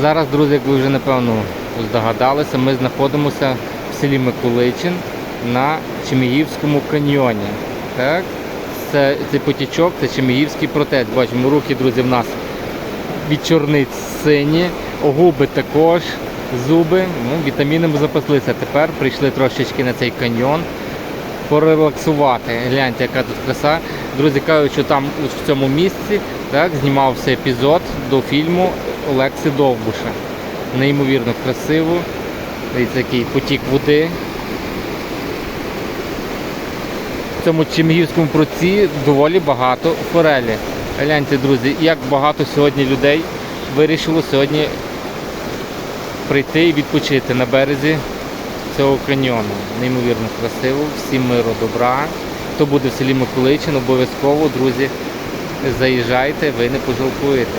Зараз, друзі, як ви вже напевно здогадалися, ми знаходимося в селі Миколичин на Чемігівському каньйоні. Так? Це, цей потічок, це Чемігівський протець. Бачимо, руки, друзі, в нас від чорниць сині, губи також, зуби. Ну, вітамінами запаслися. Тепер прийшли трошечки на цей каньйон порелаксувати. Гляньте, яка тут краса. Друзі кажуть, що там в цьому місці так, знімався епізод до фільму Олекси Довбуша. Неймовірно красиво. Дивіться, який потік води. В цьому Чемгівському проці доволі багато форелі. Гляньте, друзі, як багато сьогодні людей вирішило сьогодні прийти і відпочити на березі цього каньйону. Неймовірно красиво, всім миру, добра. Хто буде в селі Миколичин, обов'язково, друзі, заїжджайте, ви не пожалкуєте.